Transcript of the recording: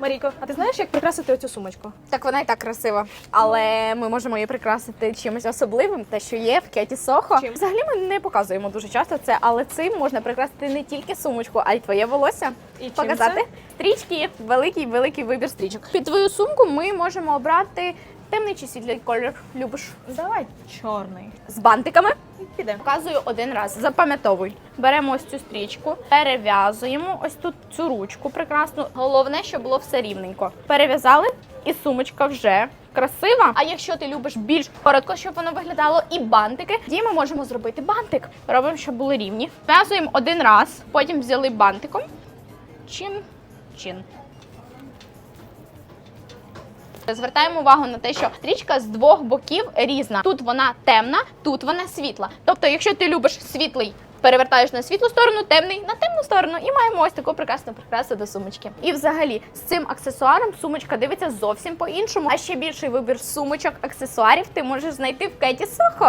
Марійко, а ти знаєш, як прикрасити оцю сумочку? Так вона і так красива. Але ми можемо її прикрасити чимось особливим, те, що є в Кеті Сохо. Чим? Взагалі ми не показуємо дуже часто це, але цим можна прикрасити не тільки сумочку, а й твоє волосся. І чим Показати стрічки, великий великий вибір стрічок. Під твою сумку ми можемо обрати темний чи світлий колір. Любиш Давай чорний. з бантиками. Піде. Показую один раз. Запам'ятовуй. Беремо ось цю стрічку, перев'язуємо ось тут цю ручку прекрасну. Головне, щоб було все рівненько. Перев'язали, і сумочка вже красива. А якщо ти любиш більш коротко, щоб воно виглядало, і бантики, тоді ми можемо зробити бантик. Робимо, щоб були рівні. В'язуємо один раз, потім взяли бантиком. Чин, чин. Звертаємо увагу на те, що стрічка з двох боків різна. Тут вона темна, тут вона світла. Тобто, якщо ти любиш світлий, перевертаєш на світлу сторону, темний на темну сторону, і маємо ось таку прекрасну прикрасу до сумочки. І взагалі з цим аксесуаром сумочка дивиться зовсім по-іншому. А ще більший вибір сумочок, аксесуарів ти можеш знайти в Кеті Сохо.